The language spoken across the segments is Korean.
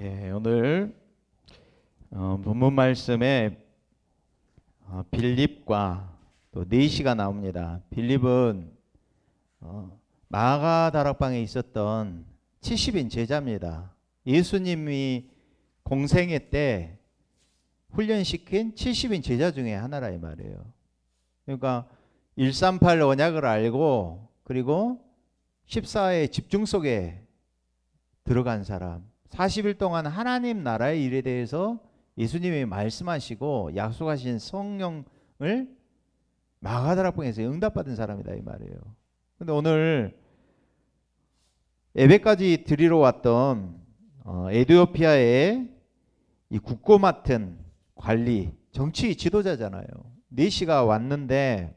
예, 오늘 어, 본문 말씀에 어, 빌립과 또 네시가 나옵니다. 빌립은 어, 마가 다락방에 있었던 70인 제자입니다. 예수님이 공생애 때 훈련시킨 70인 제자 중에 하나라 이 말이에요. 그러니까 138 언약을 알고 그리고 14의 집중 속에 들어간 사람 40일 동안 하나님 나라의 일에 대해서 예수님이 말씀하시고 약속하신 성령을 마가다락방에서 응답받은 사람이다 이 말이에요. 근데 오늘 예배까지 드리러 왔던 어, 에디오피아의 이 국고 맡은 관리 정치 지도자잖아요. 네시가 왔는데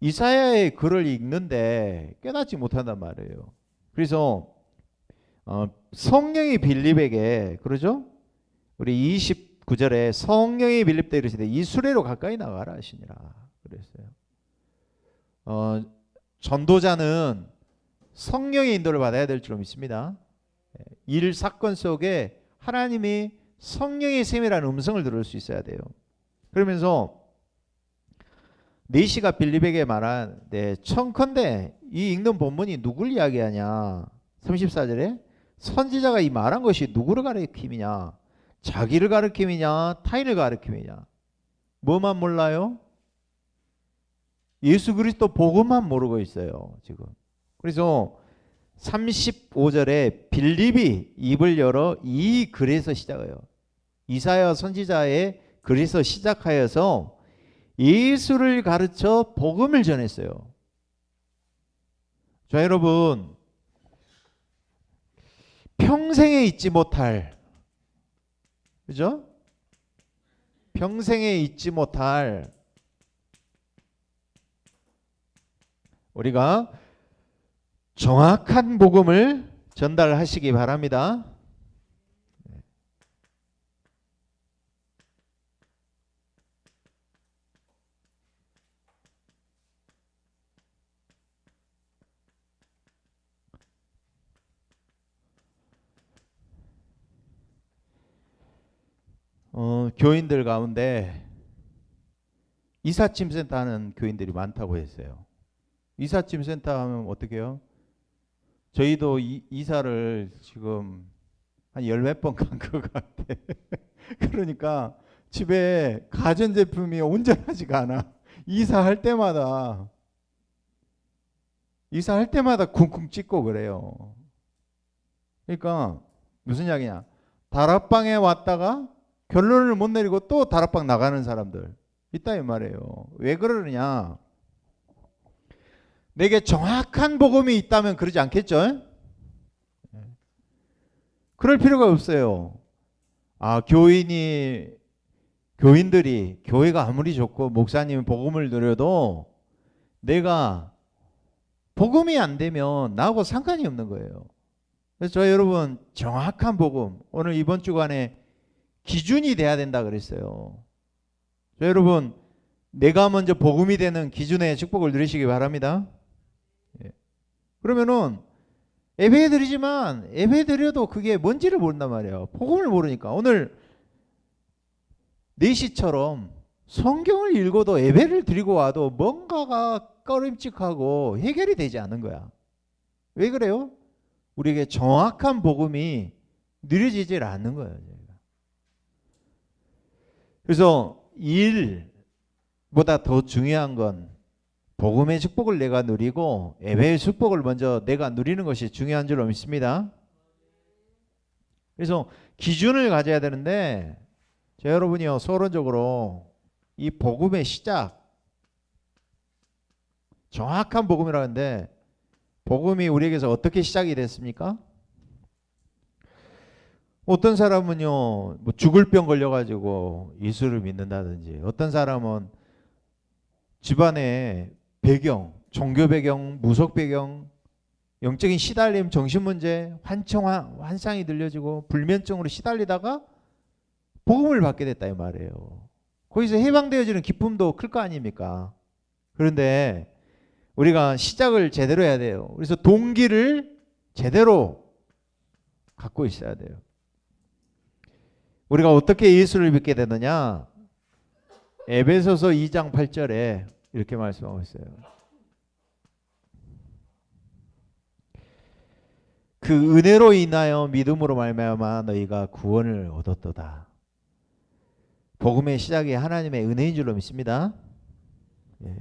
이사야의 글을 읽는데 깨닫지 못한단 말이에요. 그래서 어, 성령이 빌립에게 그러죠? 우리 29절에 성령이 빌립 때 이르시되 이 수레로 가까이 나가라 하시니라 그랬어요. 어, 전도자는 성령의 인도를 받아야 될줄 믿습니다. 예, 일 사건 속에 하나님이 성령의 셈이라는 음성을 들을 수 있어야 돼요. 그러면서 네시가 빌립에게 말한 네, 청컨대 이 읽는 본문이 누굴 이야기하냐? 34절에 선지자가 이 말한 것이 누구를 가리킴이냐? 자기를 가리킴이냐? 타인을 가리킴이냐? 뭐만 몰라요? 예수 그리스도 복음만 모르고 있어요, 지금. 그래서 35절에 빌립이 입을 열어 이 글에서 시작해요. 이사야 선지자의 글에서 시작하여서 예수를 가르쳐 복음을 전했어요. 자, 여러분. 평생에 잊지 못할 그죠? 평생에 잊지 못할 우리가 정확한 복음을 전달하시기 바랍니다. 어, 교인들 가운데 이삿짐 센터 하는 교인들이 많다고 했어요. 이삿짐 센터 하면 어떻게 해요? 저희도 이, 이사를 지금 한 열 몇 번 간 것 같아. 그러니까 집에 가전제품이 온전하지가 않아. 이사할 때마다 이사할 때마다 쿵쿵 찍고 그래요. 그러니까 무슨 이야기냐? 다락방에 왔다가 결론을 못 내리고 또 다락방 나가는 사람들 있다 이 말이에요. 왜 그러느냐? 내게 정확한 복음이 있다면 그러지 않겠죠? 그럴 필요가 없어요. 아, 교인이 교인들이 교회가 아무리 좋고 목사님이 복음을 누려도 내가 복음이 안 되면 나하고 상관이 없는 거예요. 그래서 저 여러분 정확한 복음 오늘 이번 주간에 기준이 돼야 된다 그랬어요. 자, 여러분 내가 먼저 복음이 되는 기준의 축복을 누리시기 바랍니다. 예. 그러면은 예배 드리지만 예배 드려도 그게 뭔지를 모른단 말이에요. 복음을 모르니까 오늘 4시처럼 성경을 읽어도 예배를 드리고 와도 뭔가가 꺼림칙하고 해결이 되지 않은 거야. 왜 그래요? 우리에게 정확한 복음이 누려지질 않는 거예요. 그래서 일보다 더 중요한 건 복음의 축복을 내가 누리고 예배의 축복을 먼저 내가 누리는 것이 중요한 줄로 믿습니다. 그래서 기준을 가져야 되는데 저 여러분이요 서론적으로 이 복음의 시작 정확한 복음이라 하는데 복음이 우리에게서 어떻게 시작이 됐습니까? 어떤 사람은요 뭐 죽을 병 걸려가지고 예수를 믿는다든지 어떤 사람은 집안에 배경, 종교 배경, 무속 배경, 영적인 시달림, 정신 문제, 환청 환상이 들려지고 불면증으로 시달리다가 복음을 받게 됐다 이 말이에요. 거기서 해방되어지는 기쁨도 클 거 아닙니까? 그런데 우리가 시작을 제대로 해야 돼요. 그래서 동기를 제대로 갖고 있어야 돼요. 우리가 어떻게 예수를 믿게 되느냐? 에베소서 2장 8절에 이렇게 말씀하고 있어요. 그 은혜로 인하여 믿음으로 말미암아 너희가 구원을 얻었도다. 복음의 시작이 하나님의 은혜인 줄로 믿습니다. 예.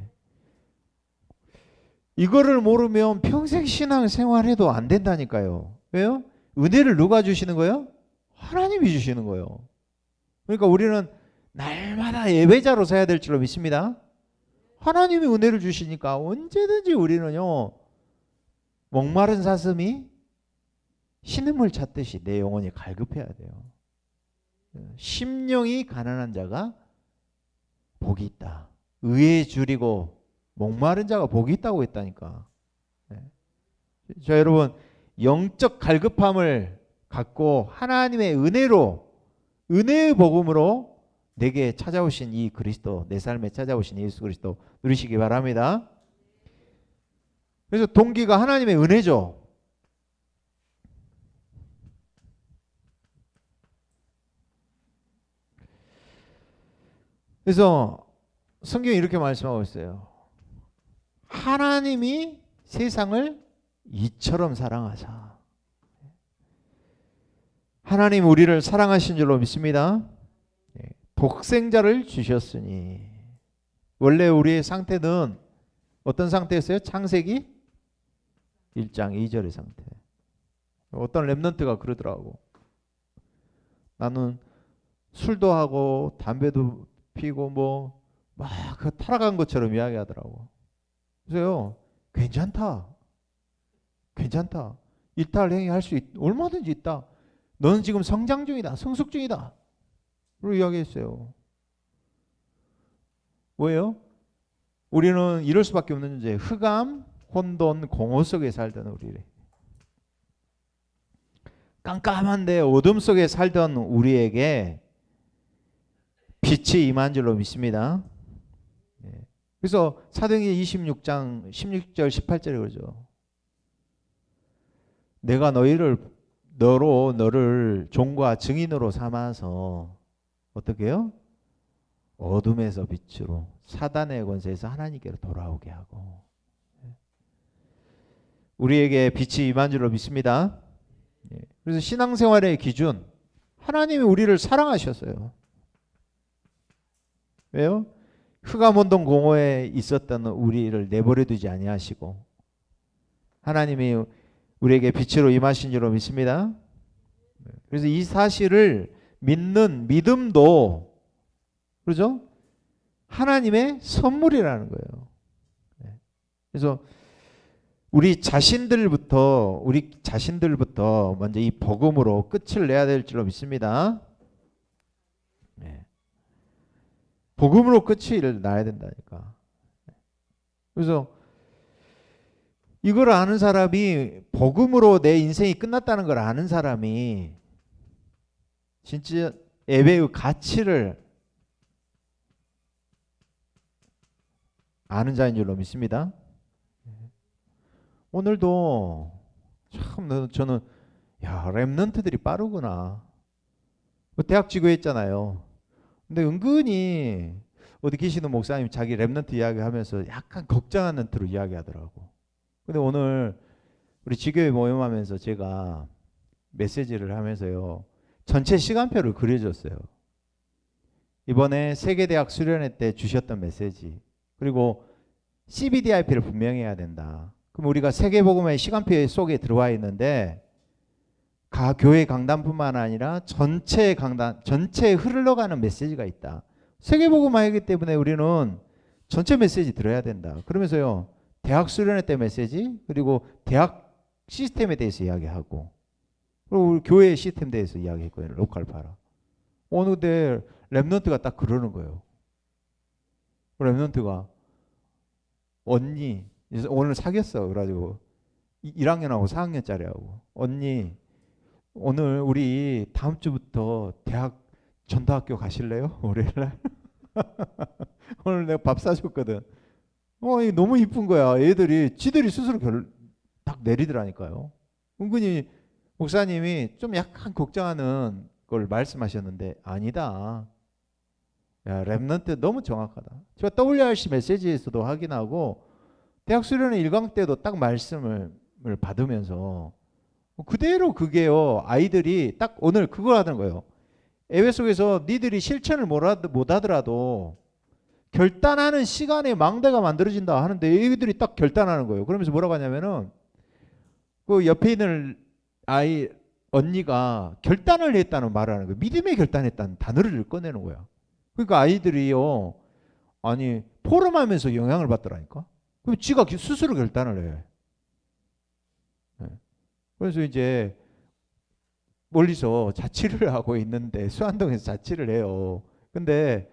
이거를 모르면 평생 신앙 생활해도 안 된다니까요. 왜요? 은혜를 누가 주시는 거예요? 하나님이 주시는 거예요. 그러니까 우리는 날마다 예배자로 서야 될 줄로 믿습니다. 하나님이 은혜를 주시니까 언제든지 우리는요 목마른 사슴이 신음을 찾듯이 내 영혼이 갈급해야 돼요. 심령이 가난한 자가 복이 있다. 의에 줄이고 목마른 자가 복이 있다고 했다니까. 네. 자 여러분 영적 갈급함을 갖고 하나님의 은혜로 은혜의 복음으로 내게 찾아오신 이 그리스도 내 삶에 찾아오신 예수 그리스도 누리시기 바랍니다. 그래서 동기가 하나님의 은혜죠. 그래서 성경이 이렇게 말씀하고 있어요. 하나님이 세상을 이처럼 사랑하사. 하나님 우리를 사랑하신 줄로 믿습니다. 예, 독생자를 주셨으니 원래 우리의 상태는 어떤 상태였어요? 창세기 1장 2절의 상태. 어떤 랩런트가 그러더라고. 나는 술도 하고 담배도 피고 뭐 막 그 타락한 것처럼 이야기하더라고. 그래서요 괜찮다, 괜찮다. 일탈 행위 할수 있, 얼마든지 있다. 너는 지금 성장 중이다, 성숙 중이다. 그리고 이야기했어요. 뭐예요? 우리는 이럴 수밖에 없는 존재. 흑암, 혼돈, 공허 속에 살던 우리래. 깜깜한데 어둠 속에 살던 우리에게 빛이 임한 줄로 믿습니다. 예. 그래서 사도행전 26장 16절 18절에 그러죠. 내가 너희를 너로 너를 종과 증인으로 삼아서 어떻게 해요? 어둠에서 빛으로 사단의 권세에서 하나님께로 돌아오게 하고 예. 우리에게 빛이 임한 줄로 믿습니다. 예. 그래서 신앙생활의 기준 하나님이 우리를 사랑하셨어요. 왜요? 흑암원동 공허에 있었던 우리를 내버려 두지 아니하시고 하나님이 우리에게 빛으로 임하신 줄로 믿습니다. 그래서 이 사실을 믿는 믿음도 그렇죠? 하나님의 선물이라는 거예요. 그래서 우리 자신들부터 우리 자신들부터 먼저 이 복음으로 끝을 내야 될 줄로 믿습니다. 복음으로 끝을 나야 된다니까. 그래서 이걸 아는 사람이 복음으로 내 인생이 끝났다는 걸 아는 사람이 진짜 예배의 가치를 아는 자인 줄로 믿습니다. 오늘도 참 저는 야 랩런트들이 빠르구나. 그 대학 지구했잖아요. 근데 은근히 어디 계시는 목사님 자기 랩런트 이야기하면서 약간 걱정하는 틀로 이야기하더라고. 근데 오늘 우리 지교회 모임하면서 제가 메시지를 하면서요. 전체 시간표를 그려줬어요. 이번에 세계대학 수련회 때 주셨던 메시지. 그리고 CBDIP를 분명히 해야 된다. 그럼 우리가 세계복음의 시간표 속에 들어와 있는데 가 교회 강단뿐만 아니라 전체 강단 전체에 흘러가는 메시지가 있다. 세계복음화이기 때문에 우리는 전체 메시지 들어야 된다. 그러면서요 대학 수련회 때 메시지 그리고 대학 시스템에 대해서 이야기하고 그리고 우리 교회 시스템에 대해서 이야기했거든요. 로컬 파라. 어느 때 랩런트가 딱 그러는 거예요. 랩런트가 언니 오늘 사귀었어 그래가지고 1학년하고 4학년짜리하고 언니 오늘 우리 다음 주부터 대학 전도학교 가실래요? 월요일날 오늘 내가 밥 사줬거든. 어, 너무 이쁜 거야. 애들이 지들이 스스로 결, 딱 내리더라니까요. 은근히 목사님이 좀 약간 걱정하는 걸 말씀하셨는데 아니다. 야, 랩넌트 너무 정확하다. 제가 WRC 메시지에서도 확인하고 대학 수련회 1강 때도 딱 말씀을 받으면서 그대로 그게요. 아이들이 딱 오늘 그걸 하는 거예요. 예배 속에서 니들이 실천을 못 하더라도 결단하는 시간에 망대가 만들어진다 하는데 애들이 딱 결단하는 거예요. 그러면서 뭐라고 하냐면은 그 옆에 있는 아이 언니가 결단을 했다는 말을 하는 거예요. 믿음의 결단했다는 단어를 꺼내는 거야. 그러니까 아이들이요. 아니 포럼하면서 영향을 받더라니까. 그럼 지가 기- 스스로 결단을 해. 네. 그래서 이제 멀리서 자취를 하고 있는데 수안동에서 자취를 해요. 근데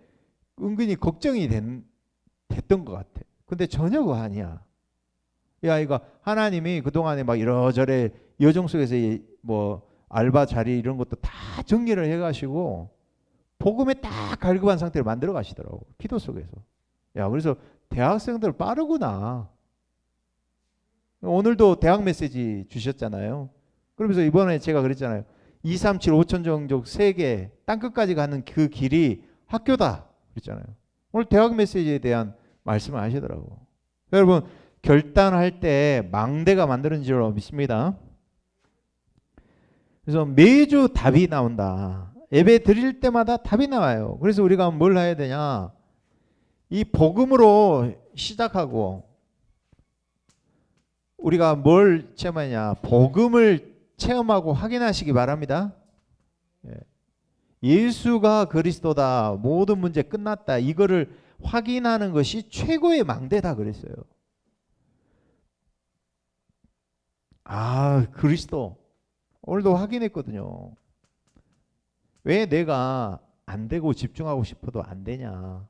은근히 걱정이 된, 됐던 것 같아. 근데 전혀 그거 아니야. 이 아이가 하나님이 그동안에 막 이러저래 여정 속에서 이뭐 알바 자리 이런 것도 다 정리를 해 가시고 복음에 딱 갈급한 상태를 만들어 가시더라고. 기도 속에서. 야, 그래서 대학생들 빠르구나. 오늘도 대학 메시지 주셨잖아요. 그러면서 이번에 제가 그랬잖아요. 2, 3, 7, 5천 종족 세계 땅끝까지 가는 그 길이 학교다. 그랬잖아요. 오늘 대학 메시지에 대한 말씀을 하시더라고. 여러분 결단할 때 망대가 만드는 줄 믿습니다. 그래서 매주 답이 나온다. 예배 드릴 때마다 답이 나와요. 그래서 우리가 뭘 해야 되냐? 이 복음으로 시작하고 우리가 뭘 체험하냐? 복음을 체험하고 확인하시기 바랍니다. 예. 예수가 그리스도다. 모든 문제 끝났다. 이거를 확인하는 것이 최고의 망대다 그랬어요. 아, 그리스도. 오늘도 확인했거든요. 왜 내가 안 되고 집중하고 싶어도 안 되냐?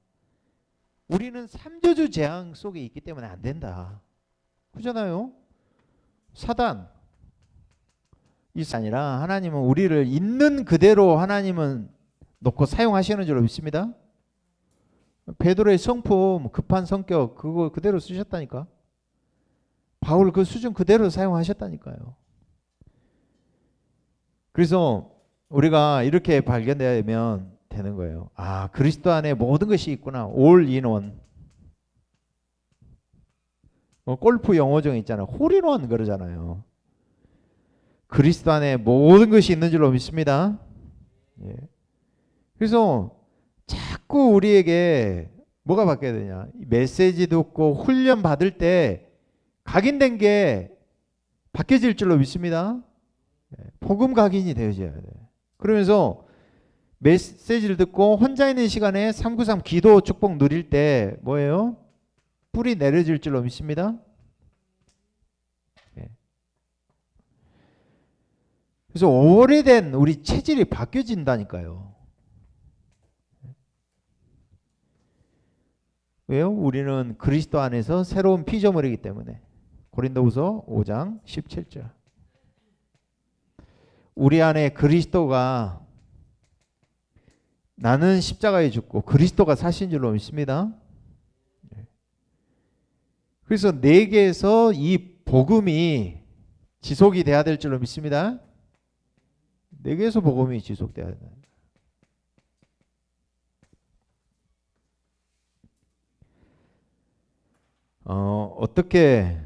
우리는 삼저주 재앙 속에 있기 때문에 안 된다. 그잖아요. 사단 이 아니라 하나님은 우리를 있는 그대로 하나님은 놓고 사용하시는 줄로 믿습니다. 베드로의 성품 급한 성격 그거 그대로 쓰셨다니까. 바울 그 수준 그대로 사용하셨다니까요. 그래서 우리가 이렇게 발견되면 되는 거예요. 아, 그리스도 안에 모든 것이 있구나. 올 인원. 뭐 골프 용어중 있잖아요. 홀인원 그러잖아요. 그리스도 안에 모든 것이 있는 줄로 믿습니다. 예. 그래서 자꾸 우리에게 뭐가 바뀌어야 되냐? 이 메시지 듣고 훈련 받을 때 각인된 게 바뀌어질 줄로 믿습니다. 예. 복음 각인이 되어져야 돼. 그러면서 메시지를 듣고 혼자 있는 시간에 393 기도 축복 누릴 때 뭐예요? 뿌리 내려질 줄로 믿습니다. 그래서 오래된 우리 체질이 바뀌어진다니까요. 왜요? 우리는 그리스도 안에서 새로운 피조물이기 때문에. 고린도후서 5장 17절. 우리 안에 그리스도가 나는 십자가에 죽고 그리스도가 사신 줄로 믿습니다. 그래서 내게서 이 복음이 지속이 돼야 될 줄로 믿습니다. 내게서 복음이 지속돼야 된다. 어, 어떻게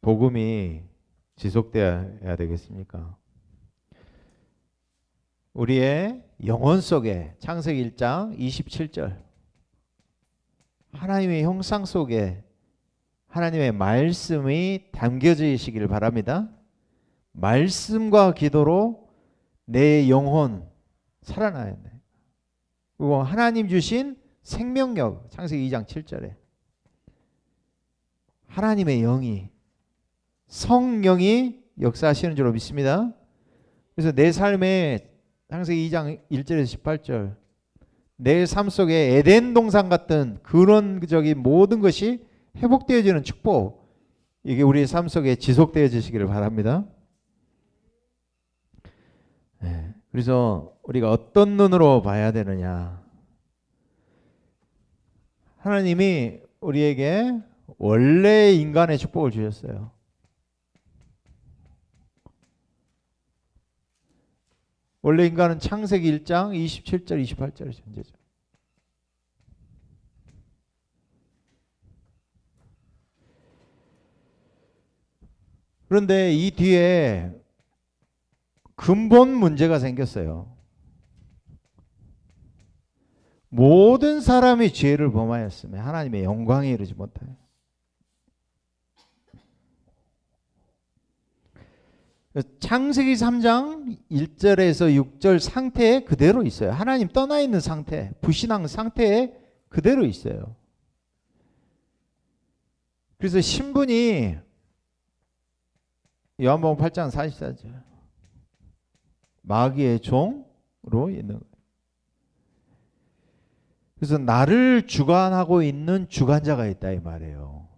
복음이 지속돼야 되겠습니까? 우리의 영혼 속에 창세기 1장 27절 하나님의 형상 속에 하나님의 말씀이 담겨져 있기를 바랍니다. 말씀과 기도로 내 영혼 살아나야 돼. 그리고 하나님 주신 생명력 창세기 2장 7절에 하나님의 영이 성령이 역사하시는 줄로 믿습니다. 그래서 내 삶에 창세기 2장 1절에서 18절 내 삶 속에 에덴 동산 같은 근원적인 모든 것이 회복되어지는 축복 이게 우리의 삶 속에 지속되어지시기를 바랍니다. 네, 그래서 우리가 어떤 눈으로 봐야 되느냐? 하나님이 우리에게 원래 인간의 축복을 주셨어요. 원래 인간은 창세기 1장 27절 28절의 존재죠. 그런데 이 뒤에 근본 문제가 생겼어요. 모든 사람이 죄를 범하였으며 하나님의 영광에 이르지 못하여. 창세기 3장 1절에서 6절 상태에 그대로 있어요. 하나님 떠나 있는 상태, 불신앙 상태에 그대로 있어요. 그래서 신분이 요한복음 8장 44절 마귀의 종으로 있는 거예요. 그래서 나를 주관하고 있는 주관자가 있다 이 말이에요.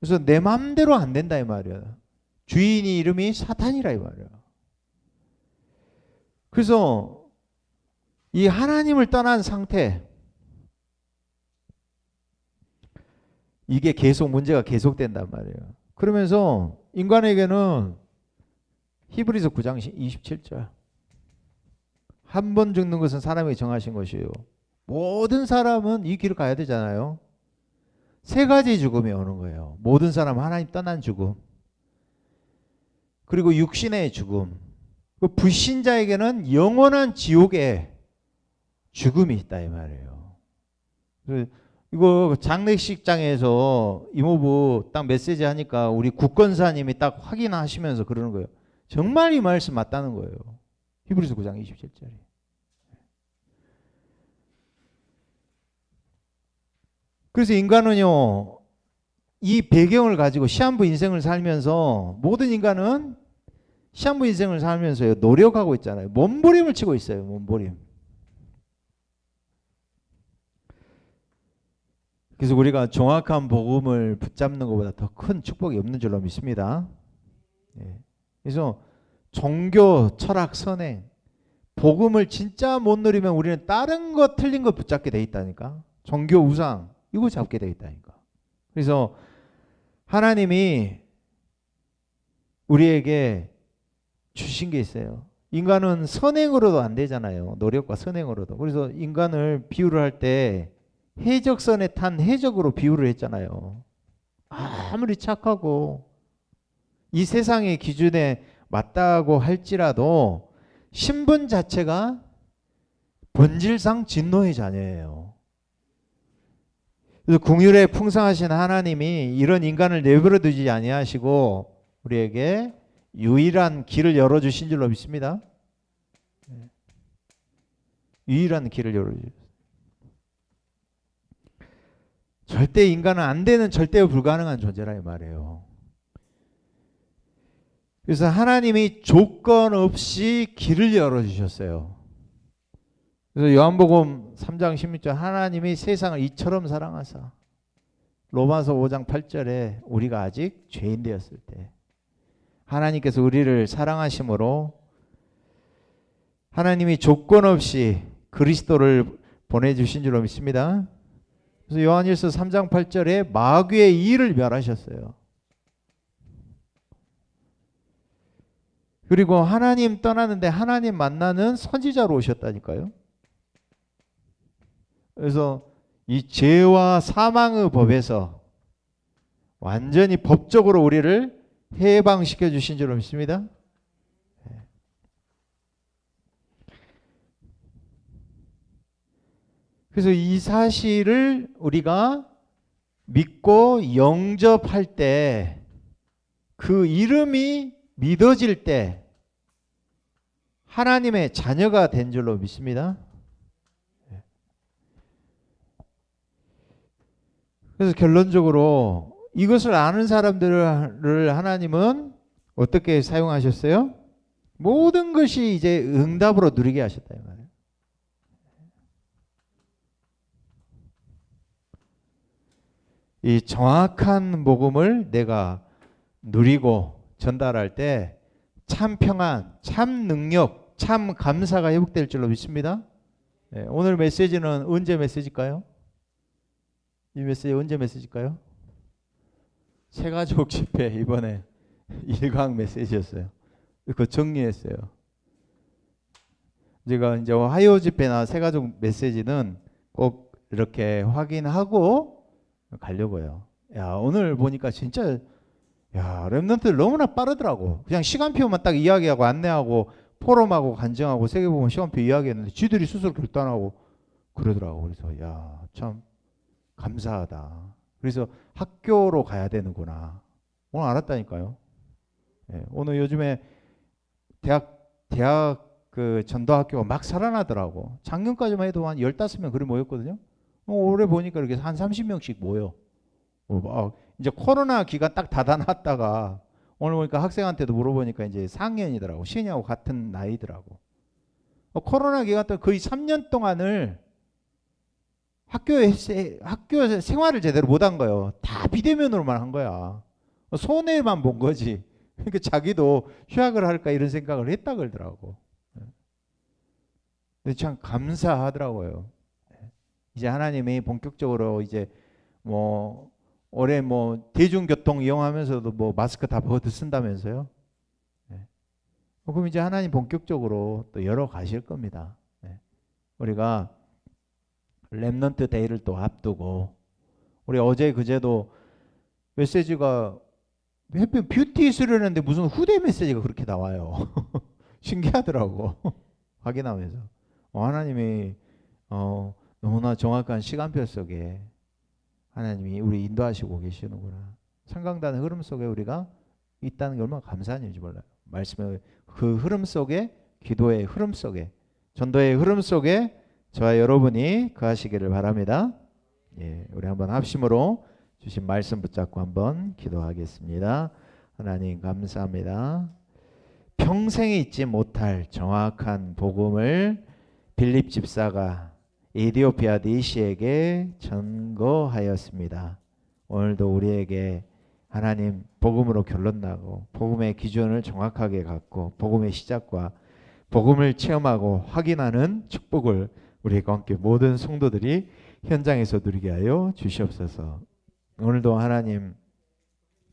그래서 내 마음대로 안 된다 이 말이에요. 주인이 이름이 사탄이라 이 말이에요. 그래서 이 하나님을 떠난 상태 이게 계속 문제가 계속된단 말이에요. 그러면서 인간에게는 히브리서 9장 27절 한 번 죽는 것은 사람이 정하신 것이에요. 모든 사람은 이 길을 가야 되잖아요. 세 가지 죽음이 오는 거예요. 모든 사람 하나님 떠난 죽음. 그리고 육신의 죽음. 그 불신자에게는 영원한 지옥의 죽음이 있다 이 말이에요. 이거 장례식장에서 이모부 딱 메시지 하니까 우리 국건사님이 딱 확인하시면서 그러는 거예요. 정말 이 말씀 맞다는 거예요. 히브리서 9장 27절에. 그래서 인간은요, 이 배경을 가지고 시한부 인생을 살면서 모든 인간은 시한부 인생을 살면서 노력하고 있잖아요. 몸부림을 치고 있어요. 몸부림. 그래서 우리가 정확한 복음을 붙잡는 것보다 더 큰 축복이 없는 줄로 믿습니다. 예. 그래서 종교, 철학, 선행, 복음을 진짜 못 누리면 우리는 다른 거 틀린 거 붙잡게 돼 있다니까. 종교 우상 이거 잡게 돼 있다니까. 그래서 하나님이 우리에게 주신 게 있어요. 인간은 선행으로도 안 되잖아요. 노력과 선행으로도. 그래서 인간을 비유를 할 때 해적선에 탄 해적으로 비유를 했잖아요. 아무리 착하고 이 세상의 기준에 맞다고 할지라도 신분 자체가 본질상 진노의 자녀예요. 그래서 궁율에 풍성하신 하나님이 이런 인간을 내버려 두지 아니하시고 우리에게 유일한 길을 열어 주신 줄로 믿습니다. 네. 유일한 길을 열어 주셨어요. 절대 인간은 안 되는 절대 불가능한 존재라 이 말이에요. 그래서 하나님이 조건 없이 길을 열어 주셨어요. 그래서 요한복음 3장 16절 하나님이 세상을 이처럼 사랑하사 로마서 5장 8절에 우리가 아직 죄인 되었을 때 하나님께서 우리를 사랑하심으로 하나님이 조건 없이 그리스도를 보내주신 줄로 믿습니다. 그래서 요한일서 3장 8절에 마귀의 일을 멸하셨어요. 그리고 하나님 떠나는데 하나님 만나는 선지자로 오셨다니까요. 그래서 이 죄와 사망의 법에서 완전히 법적으로 우리를 해방시켜 주신 줄로 믿습니다. 그래서 이 사실을 우리가 믿고 영접할 때 그 이름이 믿어질 때 하나님의 자녀가 된 줄로 믿습니다. 그래서 결론적으로 이것을 아는 사람들을 하나님은 어떻게 사용하셨어요? 모든 것이 이제 응답으로 누리게 하셨다 이 말이에요. 이 정확한 복음을 내가 누리고 전달할 때 참 평안, 참 능력, 참 감사가 회복될 줄로 믿습니다. 네, 오늘 메시지는 언제 메시지일까요? 이 메시지 언제 메시지일까요? 새가족 집회 이번에 일강 메시지였어요. 그거 정리했어요. 제가 이제 화요 집회나 새가족 메시지는 꼭 이렇게 확인하고 가려고요. 야 오늘 보니까 진짜 야 랩런트들 너무나 빠르더라고. 그냥 시간표만 딱 이야기하고 안내하고 포럼하고 간증하고 세계보험 시간표 이야기했는데 쥐들이 스스로 결단하고 그러더라고. 그래서 야 참 감사하다. 그래서 학교로 가야 되는구나. 오늘 알았다니까요. 예, 오늘 요즘에 대학 대학 그 전도학교가 막 살아나더라고. 작년까지만 해도 한 15명 그리 모였거든요. 어, 올해 보니까 이렇게 한 30명씩 모여. 어, 아, 이제 코로나 기간 딱 닫아놨다가 오늘 보니까 학생한테도 물어보니까 이제 4학년이더라고. 시은이하고 같은 나이더라고. 어, 코로나 기간 동안 거의 3년 동안을 학교에 세- 학교에서 생활을 제대로 못 한 거예요. 다 비대면으로만 한 거야. 어, 손해만 본 거지. 그러니까 자기도 휴학을 할까 이런 생각을 했다 그러더라고. 예. 근데 참 감사하더라고요. 예. 이제 하나님이 본격적으로 이제 뭐 올해 뭐 대중교통 이용하면서도 뭐 마스크 다 벗어 쓴다면서요. 예. 어, 그럼 이제 하나님 본격적으로 또 열어 가실 겁니다. 예. 우리가 렘넌트 데이를 또 앞두고 우리 어제 그제도 메시지가 뷰티 수련했는데 무슨 후대 메시지가 그렇게 나와요. 신기하더라고. 확인하면서 어, 하나님이 어, 너무나 정확한 시간표 속에 하나님이 우리 인도하시고 계시는구나. 성강단 흐름 속에 우리가 있다는 게 얼마나 감사한 일인지 몰라요. 말씀의 그 흐름 속에 기도의 흐름 속에 전도의 흐름 속에 저와 여러분이 거하시기를 바랍니다. 예, 우리 한번 합심으로 주신 말씀 붙잡고 한번 기도하겠습니다. 하나님 감사합니다. 평생에 잊지 못할 정확한 복음을 빌립 집사가 에디오피아 니시에게 전거하였습니다. 오늘도 우리에게 하나님 복음으로 결론 나고 복음의 기준을 정확하게 갖고 복음의 시작과 복음을 체험하고 확인하는 축복을 우리가 함께 모든 성도들이 현장에서 누리게 하여 주시옵소서. 오늘도 하나님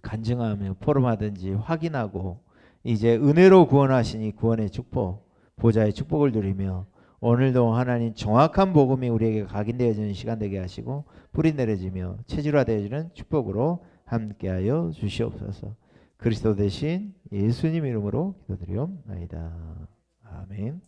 간증하며 포럼하든지 확인하고 이제 은혜로 구원하시니 구원의 축복 보좌의 축복을 누리며 오늘도 하나님 정확한 복음이 우리에게 각인되어지는 시간 되게 하시고 뿌리 내려지며 체질화되어지는 축복으로 함께하여 주시옵소서. 그리스도 대신 예수님 이름으로 기도드리옵나이다. 아멘.